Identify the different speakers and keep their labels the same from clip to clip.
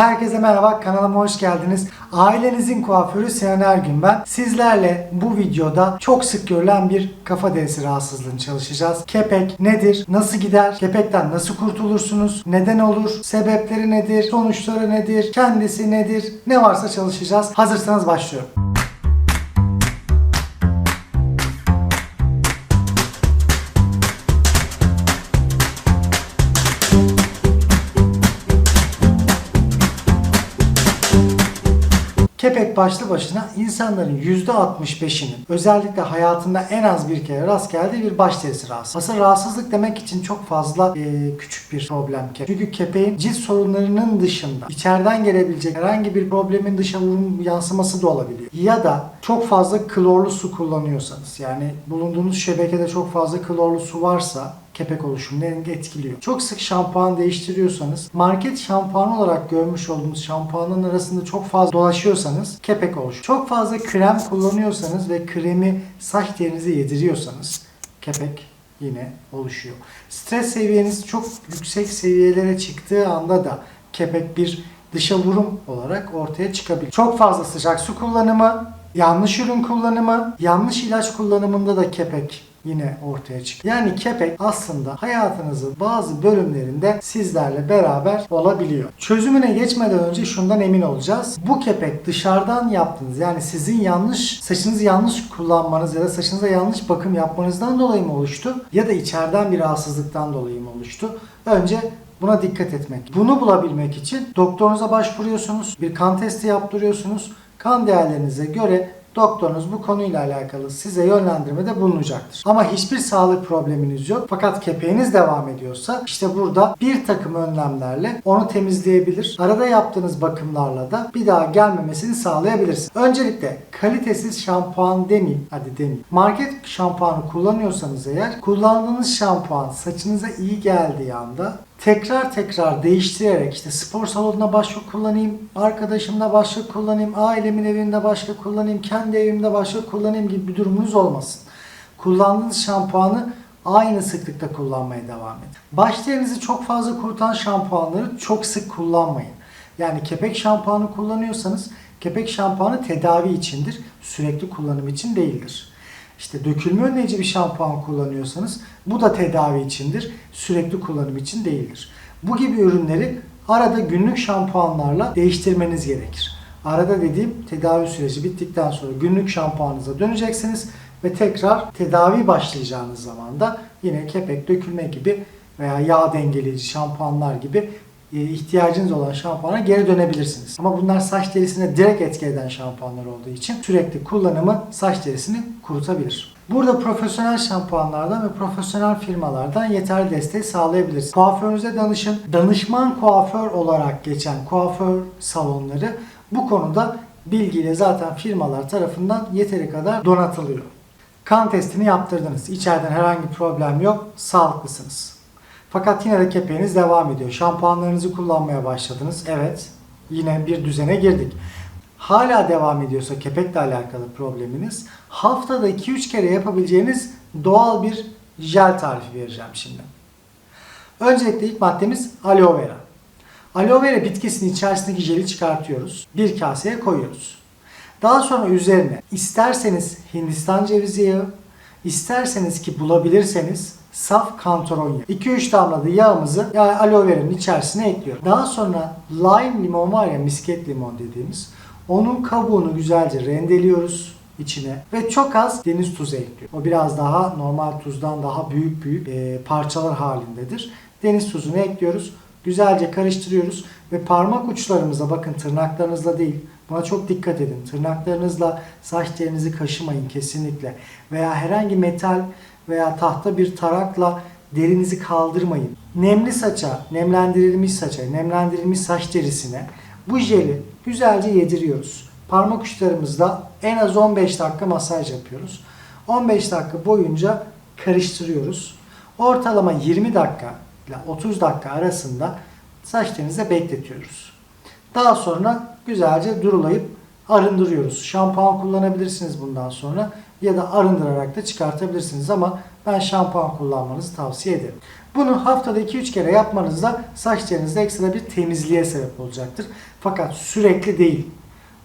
Speaker 1: Herkese merhaba, kanalıma hoş geldiniz. Ailenizin kuaförü Sinan Ergün ben. Sizlerle bu videoda çok sık görülen bir kafa derisi rahatsızlığını çalışacağız. Kepek nedir? Nasıl gider? Kepekten nasıl kurtulursunuz? Neden olur? Sebepleri nedir? Sonuçları nedir? Kendisi nedir? Ne varsa çalışacağız. Hazırsanız başlıyorum. Kepek başlı başına insanların %65'inin özellikle hayatında en az bir kere rast geldiği bir baş derisi rahatsızlığı. Aslında rahatsızlık demek için çok fazla e, küçük bir problem kepek. Çünkü kepeğin cilt sorunlarının dışında içeriden gelebilecek herhangi bir problemin dışa vurum yansıması da olabiliyor. Ya da çok fazla klorlu su kullanıyorsanız yani bulunduğunuz şebekede çok fazla klorlu su varsa kepek oluşumunu etkiliyor. Çok sık şampuan değiştiriyorsanız, market şampuan olarak görmüş olduğumuz şampuanın arasında çok fazla dolaşıyorsanız kepek oluşur. Çok fazla krem kullanıyorsanız ve kremi saç derinize yediriyorsanız kepek yine oluşuyor. Stres seviyeniz çok yüksek seviyelere çıktığı anda da kepek bir dışa vurum olarak ortaya çıkabilir. Çok fazla sıcak su kullanımı, yanlış ürün kullanımı, yanlış ilaç kullanımında da kepek yine ortaya çıkıyor. Yani kepek aslında hayatınızın bazı bölümlerinde sizlerle beraber olabiliyor. Çözümüne geçmeden önce şundan emin olacağız. Bu kepek dışarıdan yaptığınız yani sizin yanlış saçınızı yanlış kullanmanız ya da saçınıza yanlış bakım yapmanızdan dolayı mı oluştu ya da içeriden bir rahatsızlıktan dolayı mı oluştu? Önce Buna dikkat etmek. Bunu bulabilmek için doktorunuza başvuruyorsunuz. Bir kan testi yaptırıyorsunuz. Kan değerlerinize göre doktorunuz bu konuyla alakalı size yönlendirmede bulunacaktır. Ama hiçbir sağlık probleminiz yok. Fakat kepeğiniz devam ediyorsa işte burada bir takım önlemlerle onu temizleyebilir. Arada yaptığınız bakımlarla da bir daha gelmemesini sağlayabilirsiniz. Öncelikle kalitesiz şampuan demeyeyim. Hadi demeyeyim. Market şampuanı kullanıyorsanız eğer kullandığınız şampuan saçınıza iyi geldiği anda tekrar tekrar değiştirerek işte spor salonunda başka kullanayım, arkadaşımda başka kullanayım, ailemin evinde başka kullanayım, kendi evimde başka kullanayım gibi bir durumunuz olmasın. Kullandığınız şampuanı aynı sıklıkta kullanmaya devam edin. Başlarınızı çok fazla kurutan şampuanları çok sık kullanmayın. Yani kepek şampuanı kullanıyorsanız kepek şampuanı tedavi içindir, sürekli kullanım için değildir. İşte dökülme önleyici bir şampuan kullanıyorsanız bu da tedavi içindir, sürekli kullanım için değildir. Bu gibi ürünleri arada günlük şampuanlarla değiştirmeniz gerekir. Arada dediğim tedavi süreci bittikten sonra günlük şampuanınıza döneceksiniz ve tekrar tedavi başlayacağınız zaman da yine kepek, dökülme gibi veya yağ dengeleyici şampuanlar gibi ihtiyacınız olan şampuana geri dönebilirsiniz. Ama bunlar saç derisine direkt etki eden şampuanlar olduğu için sürekli kullanımı saç derisini kurutabilir. Burada profesyonel şampuanlardan ve profesyonel firmalardan yeterli desteği sağlayabilirsiniz. Kuaförünüze danışın. Danışman kuaför olarak geçen kuaför salonları bu konuda bilgiyle zaten firmalar tarafından yeteri kadar donatılıyor. Kan testini yaptırdınız. İçeriden herhangi bir problem yok. Sağlıklısınız. Fakat yine de kepeğiniz devam ediyor. Şampuanlarınızı kullanmaya başladınız. Evet. Yine bir düzene girdik. Hala devam ediyorsa kepekle alakalı probleminiz haftada 2-3 kere yapabileceğiniz doğal bir jel tarifi vereceğim şimdi. Öncelikle ilk maddemiz aloe vera. Aloe vera bitkisinin içerisindeki jeli çıkartıyoruz. Bir kaseye koyuyoruz. Daha sonra üzerine isterseniz Hindistan cevizi yağı, isterseniz ki bulabilirseniz saf kantaron yağı. 2-3 damla da yağımızı yani aloe vera'nın içerisine ekliyorum. Daha sonra lime limon var ya misket limon dediğimiz onun kabuğunu güzelce rendeliyoruz içine ve çok az deniz tuzu ekliyor. O biraz daha normal tuzdan daha büyük büyük e, parçalar halindedir. Deniz tuzunu ekliyoruz. Güzelce karıştırıyoruz ve parmak uçlarımıza bakın tırnaklarınızla değil buna çok dikkat edin. Tırnaklarınızla saç telinizi kaşımayın kesinlikle. Veya herhangi metal veya tahta bir tarakla derinizi kaldırmayın. Nemli saça, nemlendirilmiş saça, nemlendirilmiş saç derisine bu jeli güzelce yediriyoruz. Parmak uçlarımızla en az 15 dakika masaj yapıyoruz. 15 dakika boyunca karıştırıyoruz. Ortalama 20 dakika ile 30 dakika arasında saç telinize bekletiyoruz. Daha sonra güzelce durulayıp arındırıyoruz. Şampuan kullanabilirsiniz bundan sonra ya da arındırarak da çıkartabilirsiniz ama ben şampuan kullanmanızı tavsiye ederim. Bunu haftada 2-3 kere yapmanızda saçlarınızda ekstra bir temizliğe sebep olacaktır. Fakat sürekli değil.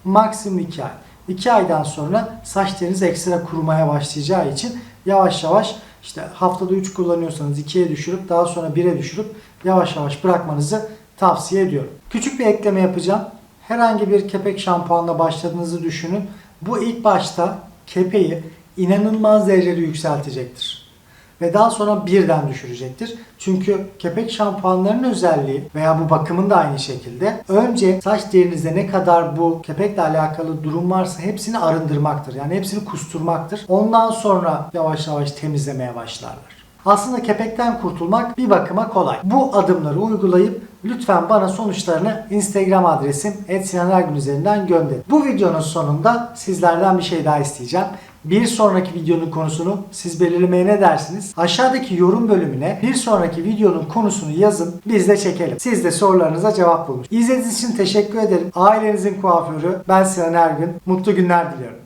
Speaker 1: Maksimum 2 ay. 2 aydan sonra saçlarınız ekstra kurumaya başlayacağı için yavaş yavaş işte haftada 3 kullanıyorsanız 2'ye düşürüp daha sonra 1'e düşürüp yavaş yavaş bırakmanızı tavsiye ediyorum. Küçük bir ekleme yapacağım. Herhangi bir kepek şampuanla başladığınızı düşünün. Bu ilk başta kepeği inanılmaz derecede yükseltecektir ve daha sonra birden düşürecektir. Çünkü kepek şampuanlarının özelliği veya bu bakımın da aynı şekilde önce saç derinizde ne kadar bu kepekle alakalı durum varsa hepsini arındırmaktır. Yani hepsini kusturmaktır. Ondan sonra yavaş yavaş temizlemeye başlarlar. Aslında kepekten kurtulmak bir bakıma kolay. Bu adımları uygulayıp lütfen bana sonuçlarını Instagram adresim @sinanergün üzerinden gönderin. Bu videonun sonunda sizlerden bir şey daha isteyeceğim. Bir sonraki videonun konusunu siz belirlemeye ne dersiniz? Aşağıdaki yorum bölümüne bir sonraki videonun konusunu yazın. Biz de çekelim. Siz de sorularınıza cevap bulun. İzlediğiniz için teşekkür ederim. Ailenizin kuaförü ben Sinan Ergün. Mutlu günler diliyorum.